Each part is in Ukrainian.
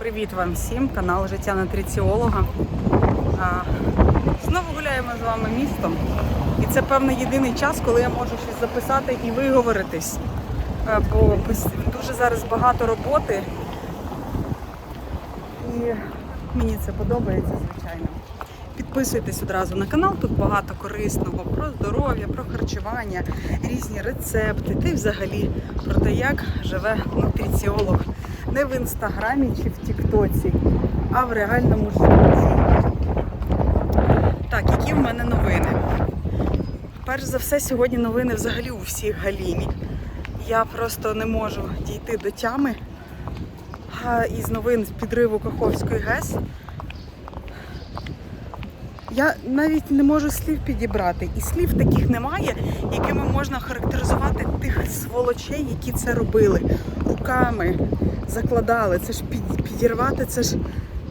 Привіт вам всім, канал Життя нутриціолога. Знову гуляємо з вами містом. І це певно єдиний час, коли я можу щось записати і виговоритись. Бо дуже зараз багато роботи. І мені це подобається, звичайно. Підписуйтесь одразу на канал, тут багато корисного про здоров'я, про харчування, різні рецепти, та й взагалі про те, як живе нутриціолог. Не в інстаграмі чи в Тіктоці, а в реальному житті. Так, які в мене новини? Перш за все, сьогодні новини взагалі у всіх галімі. Я просто не можу дійти до тями із новин з підриву Каховської ГЕС. Я навіть не можу слів підібрати. І слів таких немає, якими можна характеризувати тих сволочей, які це робили. Руками закладали. Це ж підірвати, це ж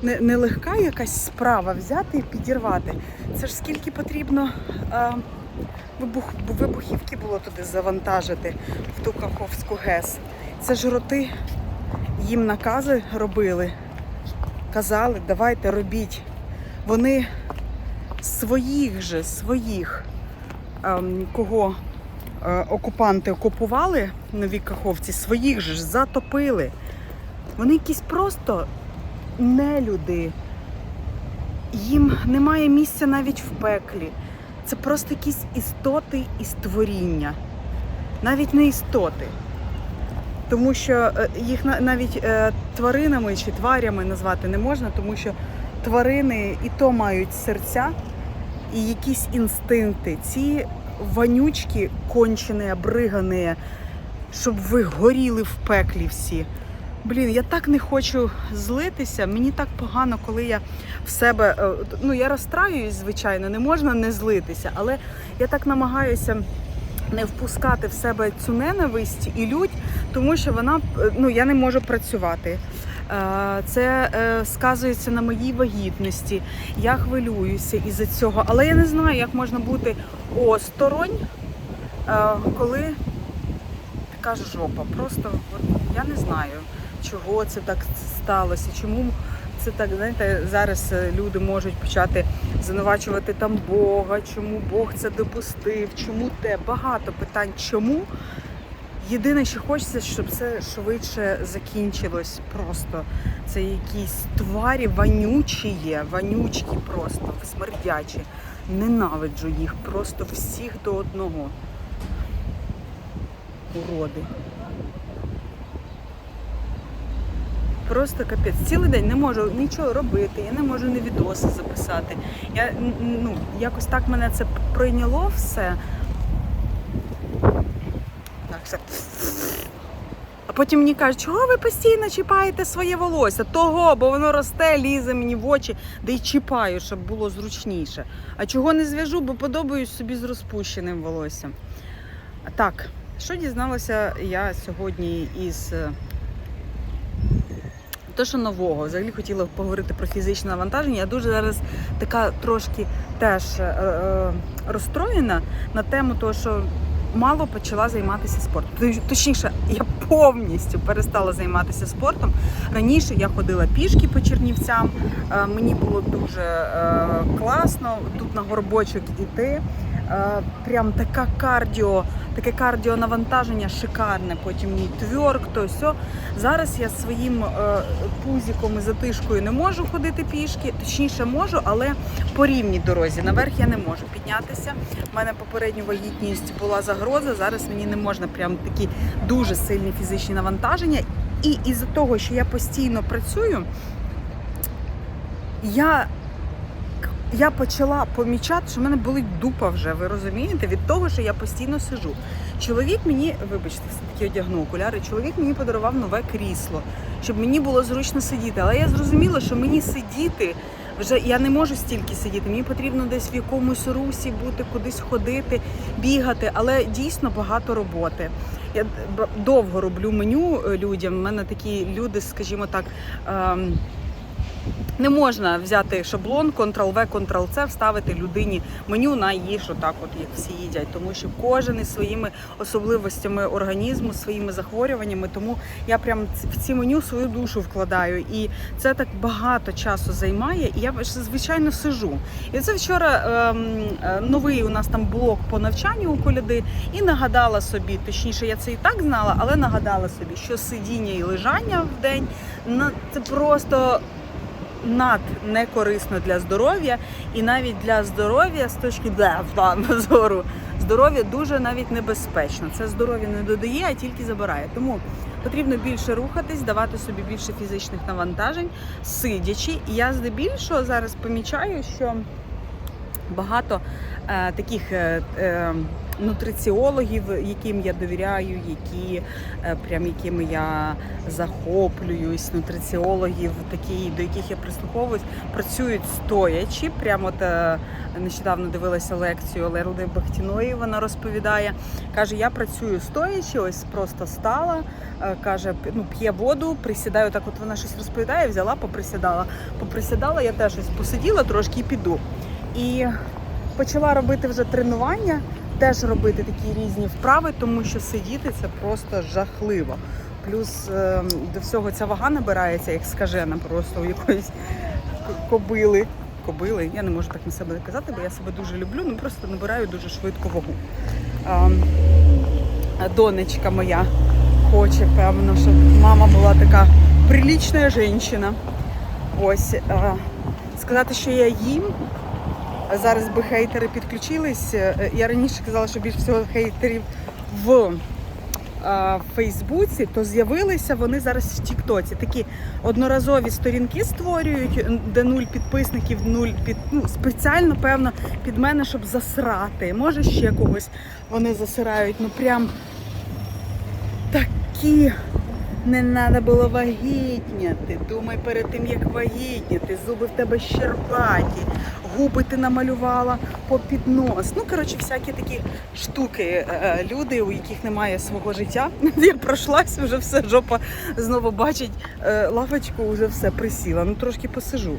не, не легка якась справа взяти і підірвати. Це ж скільки потрібно а, вибух, вибухівки було туди завантажити в ту Каховську ГЕС. Це ж роти їм накази робили. Казали, давайте робіть. Вони своїх же, своїх, ем, кого е, окупанти окупували нові каховці, своїх ж затопили. Вони якісь просто нелюди. Їм немає місця навіть в пеклі. Це просто якісь істоти і створіння. Навіть не істоти. Тому що е, їх навіть е, тваринами чи тварями назвати не можна, тому що тварини і то мають серця і якісь інстинкти. Ці вонючки кончені, обригані, щоб ви горіли в пеклі всі. Блін, я так не хочу злитися. Мені так погано, коли я в себе. е, Ну, я розстраююсь, звичайно, не можна не злитися, але я так намагаюся не впускати в себе цю ненависть і лють, тому що вона е, ну я не можу працювати. Е, Це сказується на моїй вагітності. Я хвилююся із-за цього, але я не знаю, як можна бути осторонь, коли така жопа. Просто я не знаю, чого це так сталося, чому це так, знаєте, зараз е, люди можуть почати звинувачувати там Бога, чому Бог це допустив, чому те. Багато питань, чому. Єдине, що хочеться, щоб це швидше закінчилось просто. Це якісь тварі вонючі є, вонючки просто, смердячі. Ненавиджу їх просто всіх до одного. Уроди. Просто капець. Цілий день не можу нічого робити, я не можу ні відоси записати. Я ну, якось так мене це пройняло все. Так, все. А потім мені кажуть, чого ви постійно чіпаєте своє волосся? Того, бо воно росте, лізе мені в очі, де й чіпаю, щоб було зручніше. А чого не зв'яжу, бо подобаюсь собі з розпущеним волоссям. Так, що дізналася я сьогодні із е, те, що нового, взагалі хотіла поговорити про фізичне навантаження. Я дуже зараз така трошки теж е, е, розстроєна на тему того, що мало почала займатися спортом. Точніше, я повністю перестала займатися спортом. Раніше я ходила пішки по Чернівцям, е, мені було дуже класно тут на горбочок іти. Е, Прям така кардіо, таке кардіонавантаження шикарне. Потім мій тверк, то все. Зараз я своїм е, пузіком і затишкою не можу ходити пішки, точніше можу, але по рівній дорозі. Наверх я не можу піднятися. У мене попередню вагітність була загроза. Зараз мені не можна прям такі дуже сильні фізичні навантаження. І із-за того, що я постійно працюю, я, я почала помічати, що в мене болить дупа вже, ви розумієте, від того, що я постійно сижу. Чоловік мені, вибачте, все-таки одягну окуляри, чоловік мені подарував нове крісло, щоб мені було зручно сидіти. Але я зрозуміла, що мені сидіти вже я не можу стільки сидіти. Мені потрібно десь в якомусь русі бути, кудись ходити, бігати, але дійсно багато роботи. Я довго роблю меню е, людям. У мене такі люди, скажімо так. ем, Не можна взяти шаблон, Ctrl-V, Ctrl-C, вставити людині меню на їж отак, от як всі їдять, тому що кожен із своїми особливостями організму, своїми захворюваннями. Тому я прям в ці меню свою душу вкладаю. І це так багато часу займає. І я звичайно сижу. І це вчора ем, е, новий у нас там блок по навчанню у коляди, і нагадала собі, точніше, я це і так знала, але нагадала собі, що сидіння і лежання в день на це просто над не корисно для здоров'я, і навіть для здоров'я з точки зору здоров'я дуже навіть небезпечно. Це здоров'я не додає, а тільки забирає. Тому потрібно більше рухатись, давати собі більше фізичних навантажень, сидячи. І я здебільшого зараз помічаю, що багато е, таких е, е, нутриціологів, яким я довіряю, які е, прям якими я захоплююсь, нутриціологів, такі, до яких я прислуховуюсь, працюють стоячи. Прямо от, е, нещодавно дивилася лекцію Лерли Бахтіної. Вона розповідає, каже: я працюю стоячи, ось просто стала. е, Каже, ну п'є воду, присідаю. Так, от вона щось розповідає, взяла, поприсідала. Поприсідала, я теж ось посиділа трошки і піду. І почала робити вже тренування, теж робити такі різні вправи, тому що сидіти це просто жахливо. Плюс е, до всього ця вага набирається, як скажена, просто у якоїсь кобили. Кобили, я не можу так на себе казати, бо я себе дуже люблю, ну просто набираю дуже швидко вагу. А донечка моя хоче, певно, щоб мама була така прилічна жінка. Ось сказати, що я їм. Зараз би хейтери підключились. Е, Я раніше казала, що більше всього хейтерів в Фейсбуці, то з'явилися вони зараз в Тіктоці. Такі одноразові сторінки створюють, де нуль підписників, нуль під ну, спеціально, певно, під мене, щоб засрати. Може ще когось вони засирають. Ну прям такі. Не треба було вагітняти. Думай перед тим, як вагітняти. Зуби в тебе щербаті, губи ти намалювала по піднос. Ну, коротше, всякі такі штуки. Е, Люди, у яких немає свого життя. Я пройшлась, вже все, жопа знову бачить е, лавочку, вже все присіла. Ну, трошки посижу.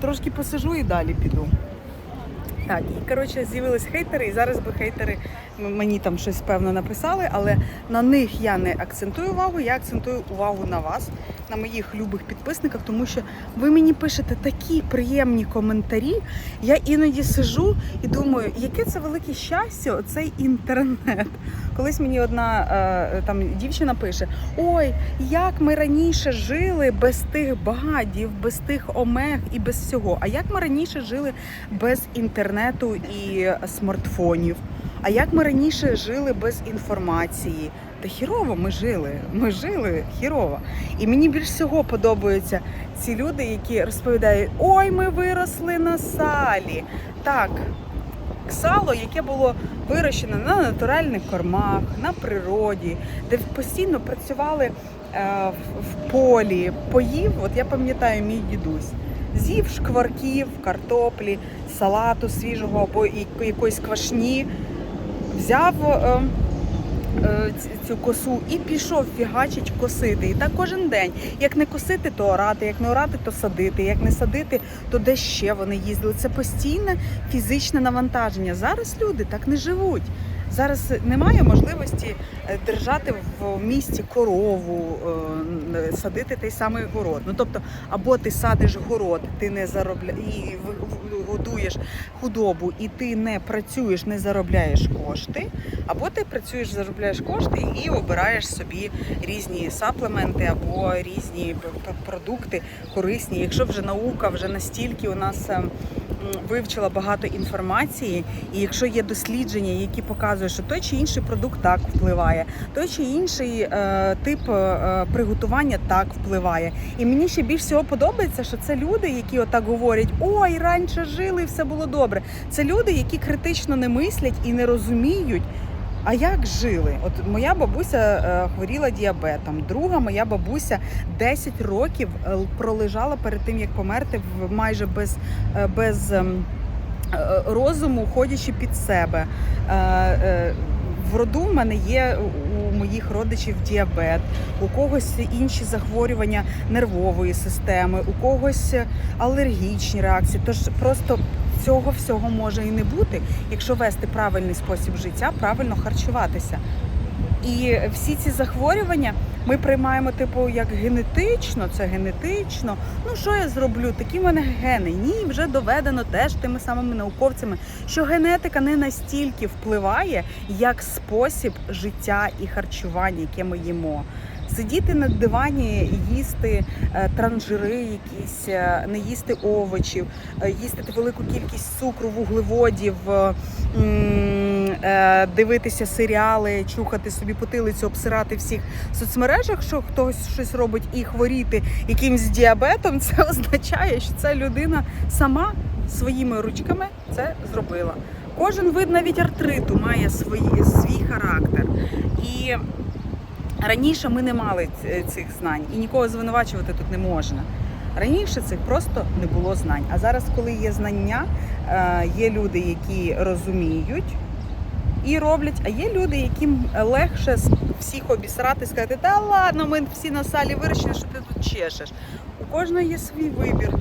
Трошки посижу і далі піду. Так, і коротше з'явились хейтери, і зараз би хейтери мені там щось певно написали, але на них я не акцентую увагу, я акцентую увагу на вас, на моїх любих підписниках, тому що ви мені пишете такі приємні коментарі. Я іноді сижу і думаю, яке це велике щастя, оцей інтернет. Колись мені одна е, там дівчина пише: Ой, як ми раніше жили без тих багадів, без тих омег і без всього. А як ми раніше жили без інтернету і смартфонів? А як ми раніше жили без інформації? Та хірово ми жили. Ми жили хірово. І мені більш всього подобаються ці люди, які розповідають: Ой, ми виросли на салі. Так, сало, яке було вирощене на натуральних кормах, на природі, де постійно працювали е, в, полі, поїв. От я пам'ятаю мій дідусь. З'їв шкварків, картоплі, салату свіжого або якоїсь квашні, взяв е, е, цю косу і пішов фігачить косити. І так кожен день. Як не косити, то орати, як не орати, то садити, як не садити, то де ще вони їздили. Це постійне фізичне навантаження. Зараз люди так не живуть. Зараз немає можливості е, держати в місті корову, садити той самий город. Ну тобто, або ти садиш город, ти не заробляєш годуєш худобу, і ти не працюєш, не заробляєш кошти, або ти працюєш, заробляєш кошти і обираєш собі різні саплементи або різні продукти корисні. Якщо вже наука вже настільки у нас. Вивчила багато інформації, і якщо є дослідження, які показують, що той чи інший продукт так впливає, той чи інший е, тип е, приготування так впливає. І мені ще більш всього подобається, що це люди, які отак говорять: ой, раніше жили і все було добре. Це люди, які критично не мислять і не розуміють. А як жили? От моя бабуся е, хворіла діабетом. Друга моя бабуся 10 років е, пролежала перед тим, як померти, майже без, е, без ем, розуму, ходячи під себе. В роду в мене є у моїх родичів діабет, у когось інші захворювання нервової системи, у когось алергічні реакції. Тож просто цього всього може і не бути, якщо вести правильний спосіб життя, правильно харчуватися. І всі ці захворювання ми приймаємо, типу, як генетично, це генетично. Ну що я зроблю? Такі в мене гени. Ні, вже доведено теж тими самими науковцями, що генетика не настільки впливає, як спосіб життя і харчування, яке ми їмо. Сидіти на дивані, їсти е, транжири, якісь, е, не їсти овочів, е, їсти велику кількість цукру, вуглеводів, дивитися серіали, чухати собі потилицю, обсирати всіх в соцмережах, що хтось щось робить, і хворіти якимсь діабетом, це означає, що ця людина сама своїми ручками це зробила. Кожен вид навіть артриту має свої, свій характер. І раніше ми не мали цих знань і нікого звинувачувати тут не можна. Раніше цих просто не було знань. А зараз, коли є знання, е, є люди, які розуміють і роблять, а є люди, яким легше всіх обісрати, сказати, та ладно, ми всі на салі вирощені, що ти тут чешеш. У кожного є свій вибір.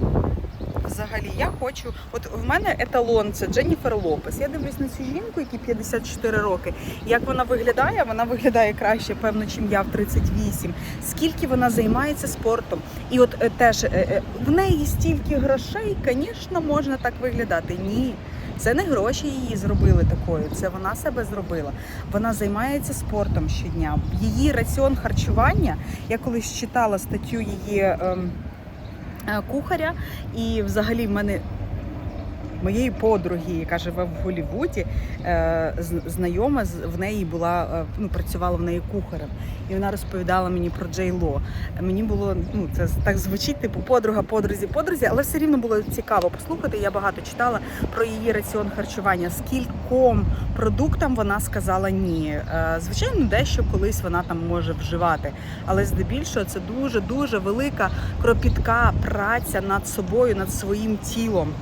Взагалі, я хочу. От в мене еталон це Дженніфер Лопес. Я дивлюсь на цю жінку, якій 54 роки. Як вона виглядає? Вона виглядає краще, певно, чим я в 38. Скільки вона займається спортом. І от е, теж е, е, в неї стільки грошей, звісно, можна так виглядати. Ні. Це не гроші її зробили такою, це вона себе зробила. Вона займається спортом щодня. Її раціон харчування. Я колись читала статтю її ем, кухаря, і взагалі в мене моєї подруги, яка живе в Голлівуді, е, знайома в неї була е, ну, працювала в неї кухарем, і вона розповідала мені про Джей Ло. Мені було ну це так звучить, типу подруга, подрузі, подрузі, але все рівно було цікаво послухати. Я багато читала про її раціон харчування. Скільком продуктам вона сказала ні. Е, Звичайно, дещо колись вона там може вживати, але здебільшого це дуже дуже велика кропітка праця над собою, над своїм тілом.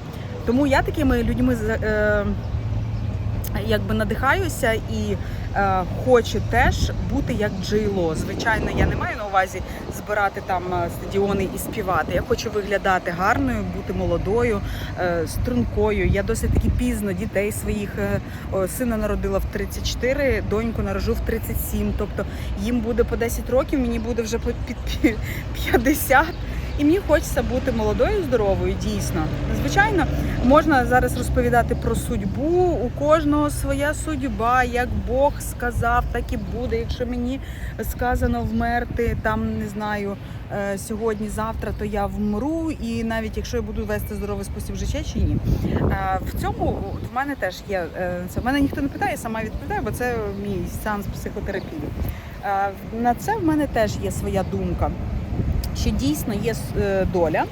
Тому я такими людьми е, якби надихаюся і е, хочу теж бути як Джейло. Звичайно, я не маю на увазі збирати там е, стадіони і співати. Я хочу виглядати гарною, бути молодою, е, стрункою. Я досить таки пізно дітей своїх е, сина народила в 34, доньку народжу в 37. Тобто їм буде по 10 років, мені буде вже по- під 50. І мені хочеться бути молодою, здоровою, дійсно. Звичайно, можна зараз розповідати про судьбу. У кожного своя судьба, як Бог сказав, так і буде. Якщо мені сказано вмерти там, не знаю, е, сьогодні, завтра, то я вмру. І навіть якщо я буду вести здоровий спосіб життя чи ні. Е, В цьому в мене теж є е, це. В мене ніхто не питає, я сама відповідаю, бо це мій сеанс психотерапії. На це в мене теж є своя думка що дійсно є е, доля,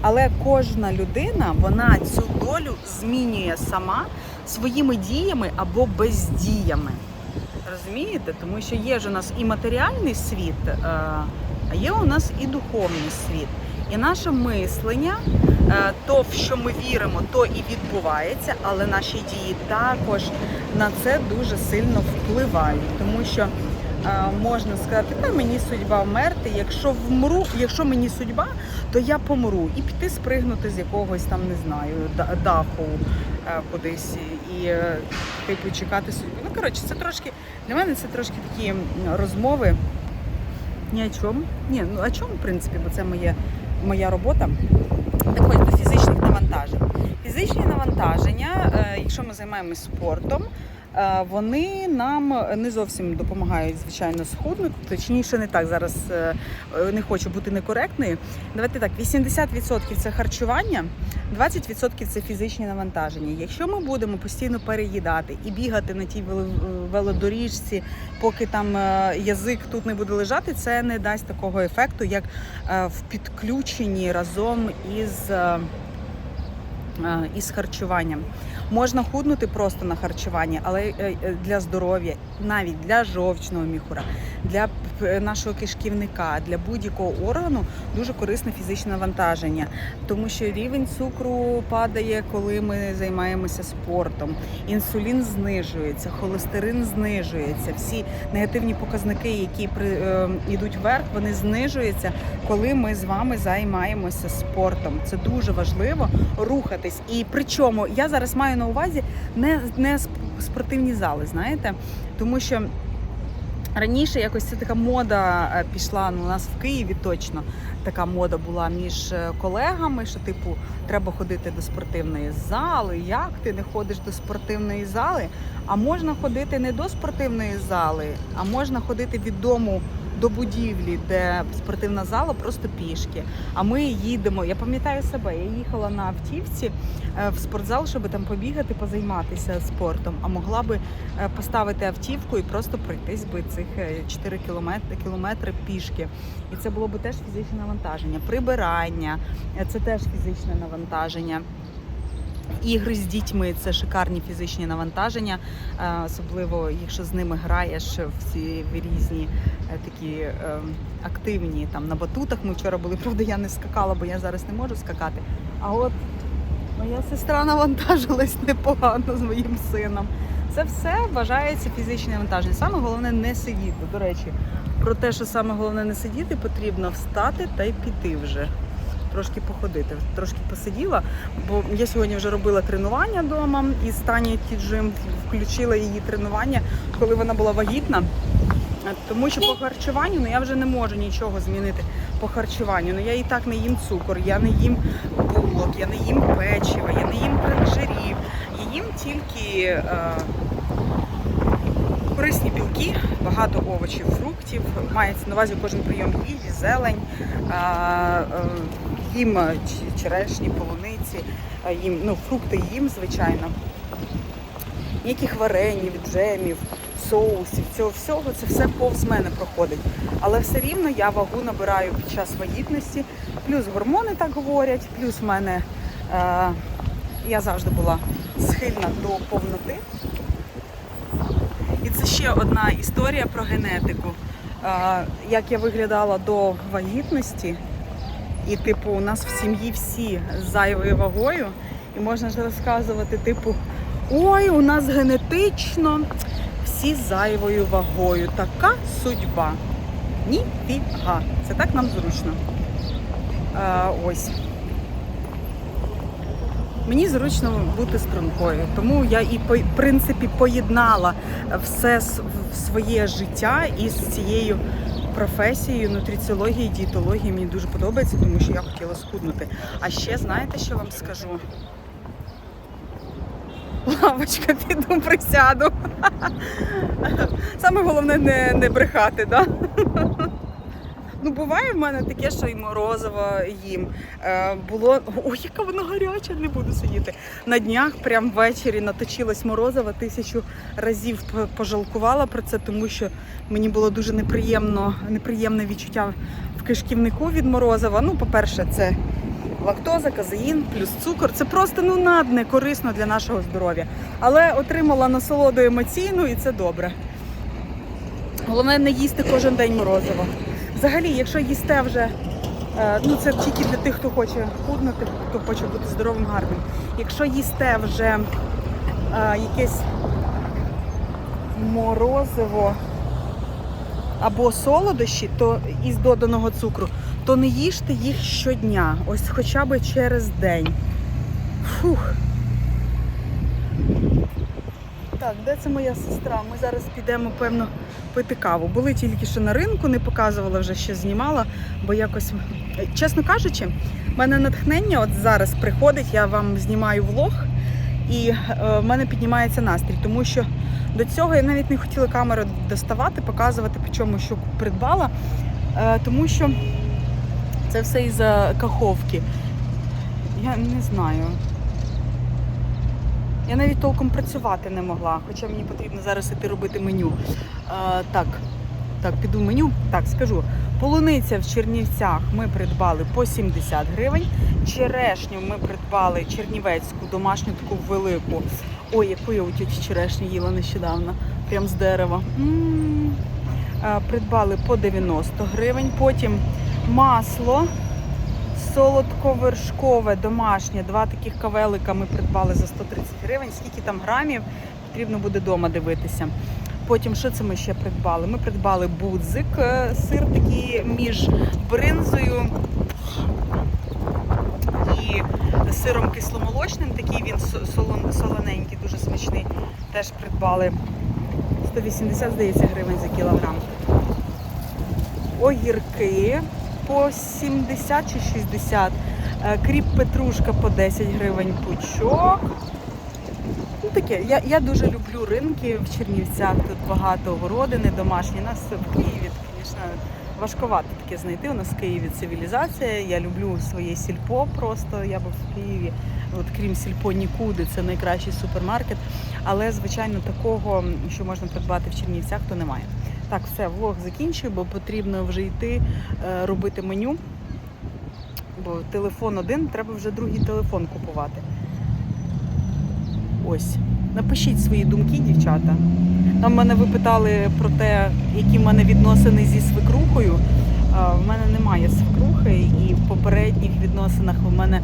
але кожна людина вона цю долю змінює сама своїми діями або бездіями. Розумієте? Тому що є ж у нас і матеріальний світ, е, а є у нас і духовний світ. І наше мислення, е, то, в що ми віримо, то і відбувається, але наші дії також на це дуже сильно впливають, тому що можна сказати, та мені судьба вмерти. Якщо вмру, якщо мені судьба, то я помру і піти спригнути з якогось там, не знаю, даху е, кудись і е, типу чекати судьбу. Ну коротше, це трошки для мене це трошки такі розмови. Ні о чому. Ні, ну о чому, в принципі, бо це моє, моя робота. Так ось до фізичних навантажень. Фізичні навантаження, е, якщо ми займаємось спортом, е, вони нам не зовсім допомагають, звичайно, схуднути. Точніше, не так зараз е, е, не хочу бути некоректною. Давайте так: 80% це харчування, 20% це фізичні навантаження. Якщо ми будемо постійно переїдати і бігати на тій вело- велодоріжці, поки там е, язик тут не буде лежати, це не дасть такого ефекту, як е, в підключенні разом із. е, е, із харчуванням. Можна худнути просто на харчуванні, але е, е, для здоров'я навіть для жовчного міхура, для нашого кишківника, для будь-якого органу дуже корисне фізичне навантаження, тому що рівень цукру падає, коли ми займаємося спортом. Інсулін знижується, холестерин знижується. Всі негативні показники, які при, е, йдуть вверх, вони знижуються, коли ми з вами займаємося спортом. Це дуже важливо рухатись. І причому я зараз маю на увазі не, не сп- спортивні зали, знаєте, тому що. Раніше якось це така мода е, пішла ну, у нас в Києві точно така мода була між е, колегами, що типу треба ходити до спортивної зали. Як ти не ходиш до спортивної зали? А можна ходити не до спортивної зали, а можна ходити від дому до будівлі, де спортивна зала, просто пішки. А ми їдемо. Я пам'ятаю себе, я їхала на автівці е, в спортзал, щоб там побігати, позайматися спортом. А могла би е, поставити автівку і просто пройтись би цих е, 4 кілометри, кілометри пішки. І це було би теж фізичне навантаження. Прибирання е, це теж фізичне навантаження. Ігри з дітьми це шикарні фізичні навантаження, е, особливо якщо з ними граєш в різні е, такі е, активні там на батутах. Ми вчора були, правда, я не скакала, бо я зараз не можу скакати. А от моя сестра навантажилась непогано з моїм сином. Це все вважається фізичне навантаження. Саме головне не сидіти. До речі, про те, що саме головне не сидіти, потрібно встати та й піти вже. Трошки походити, трошки посиділа, бо я сьогодні вже робила тренування вдома із Тані Тіджим, включила її тренування, коли вона була вагітна. Тому що по харчуванню ну, я вже не можу нічого змінити по харчуванню. Ну я і так не їм цукор, я не їм булок, я не їм печива, я не їм тренжирів. Я їм тільки е, корисні білки, багато овочів, фруктів. Мається на увазі кожен прийом їжі, зелень, е, е, їм черешні, полуниці, е, їм ну, фрукти їм, звичайно. Ніяких варенів, джемів, соусів, цього всього це все повз мене проходить. Але все рівно я вагу набираю під час вагітності. Плюс гормони так говорять, плюс в мене е, я завжди була схильна до повноти. І це ще одна історія про генетику. Е, як я виглядала до вагітності, і типу, у нас в сім'ї всі з зайвою вагою, і можна ж розказувати, типу, ой, у нас генетично всі з зайвою вагою. Така судьба. Ніфіга. Це так нам зручно. Е, ось. Мені зручно бути стрункою, тому я і по- принципі поєднала все своє життя із цією професією нутриціології, дієтології. Мені дуже подобається, тому що я хотіла схуднути. А ще знаєте, що вам скажу? Лавочка, піду присяду. Саме головне не, не брехати, да? Ну, буває в мене таке, що і морозиво їм. Е, було. Ой, яка вона гаряча, не буду сидіти. На днях, прям ввечері, наточилась морозива, тисячу разів пожалкувала про це, тому що мені було дуже неприємно, неприємне відчуття в кишківнику від морозива. Ну, по-перше, це лактоза, казеїн, плюс цукор. Це просто ну надне корисно для нашого здоров'я. Але отримала насолоду емоційну і це добре. Головне не їсти кожен день морозиво. Взагалі, якщо їсте вже, е, ну це тільки для тих, хто хоче худнути, хто хоче бути здоровим, гарним. Якщо їсте вже е, якесь морозиво або солодощі, то із доданого цукру, то не їжте їх щодня, ось хоча б через день. Фух. Так, де це моя сестра? Ми зараз підемо, певно, пити каву. Були тільки що на ринку, не показувала вже, що знімала, бо якось, чесно кажучи, в мене натхнення от зараз приходить, я вам знімаю влог, і е, в мене піднімається настрій, тому що до цього я навіть не хотіла камеру доставати, показувати, по чому що придбала, е, тому що це все із-за каховки. Я не знаю. Я навіть толком працювати не могла, хоча мені потрібно зараз іти робити меню. Е, так, так, піду меню. Так, скажу. Полуниця в Чернівцях ми придбали по 70 гривень. Черешню ми придбали чернівецьку, домашню таку велику. Ой, яку я у тіті черешню їла нещодавно. прям з дерева. М. Е, Придбали по 90 гривень. Потім масло солодковершкове, домашнє. Два таких кавелика ми придбали за 130 гривень. Скільки там грамів, потрібно буде вдома дивитися. Потім, що це ми ще придбали? Ми придбали будзик, е, сир такий між бринзою і сиром кисломолочним. Такий він солоненький, дуже смачний. Теж придбали 180, здається, гривень за кілограм. Огірки по 70 чи 60. Е, Кріп петрушка по 10 гривень пучок. Ну таке, я, я дуже люблю ринки в Чернівцях. Тут багато городини домашні. Нас в Києві, звісно, важковато таке знайти. У нас в Києві цивілізація. Я люблю своє сільпо просто. Я був в Києві. От крім сільпо нікуди, це найкращий супермаркет. Але, звичайно, такого, що можна придбати в Чернівцях, то немає. Так, все, влог закінчую, бо потрібно вже йти е, робити меню. Бо телефон один, треба вже другий телефон купувати. Ось. Напишіть свої думки, дівчата. Там мене ви питали про те, які в мене відносини зі свекрухою. А, В мене немає свекрухи, і в попередніх відносинах у мене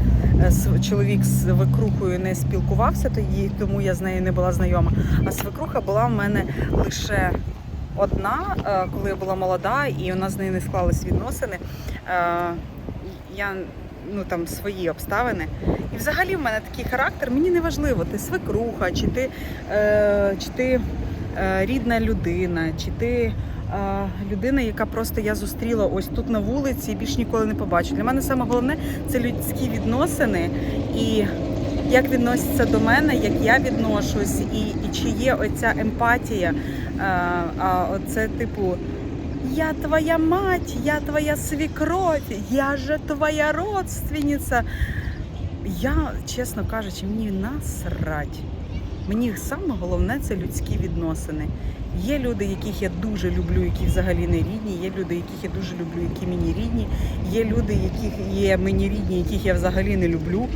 е, чоловік з свекрухою не спілкувався, тоді тому я з нею не була знайома. А свекруха була в мене лише одна, е, коли я була молода, і у нас з нею не склались відносини. Е, Я ну там свої обставини. І взагалі в мене такий характер, мені не важливо, ти свекруха, чи ти, е, чи ти е, рідна людина, чи ти е, людина, яка просто я зустріла ось тут на вулиці і більш ніколи не побачу. Для мене саме головне це людські відносини і як відносяться до мене, як я відношусь, і, і чи є оця емпатія. Е, а оце типу. Я твоя мать, я твоя свекровь, я же твоя родственниця. Я, чесно кажучи, мені насрать. Мені саме головне це людські відносини. Є люди, яких я дуже люблю, які взагалі не рідні. Є люди, яких я дуже люблю, які мені рідні. Є люди, яких є мені рідні, яких я взагалі не люблю.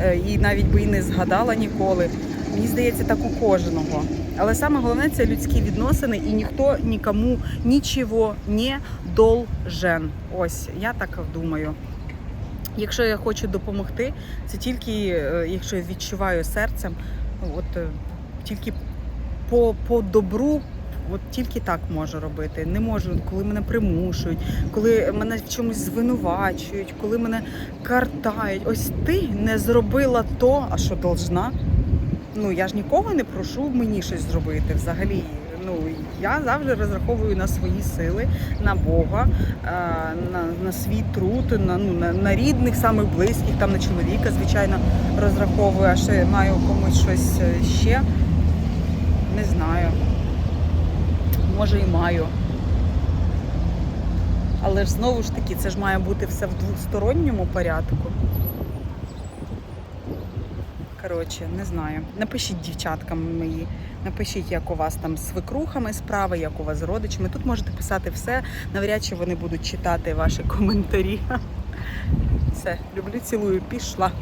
е, І навіть би і не згадала ніколи. Мені здається, так у кожного. Але саме головне це людські відносини, і ніхто нікому нічого не должен. Ось я так думаю. Якщо я хочу допомогти, це тільки е, якщо я відчуваю серцем, от е, тільки по, по добру. От тільки так можу робити. Не можу, коли мене примушують, коли мене в чомусь звинувачують, коли мене картають. Ось ти не зробила то, а що должна. Ну я ж нікого не прошу мені щось зробити взагалі. Ну я завжди розраховую на свої сили, на Бога, е, на, на свій труд, на, ну, на, на рідних, самих близьких, там на чоловіка, звичайно, розраховую, а ще маю комусь щось е, ще. Не знаю. Може і маю. Але ж знову ж таки, це ж має бути все в двосторонньому порядку. Коротше, не знаю. Напишіть дівчаткам мої, напишіть, як у вас там з свекрухами справи, як у вас з родичами. Тут можете писати все. Навряд чи вони будуть читати ваші коментарі. Все, люблю, цілую, пішла.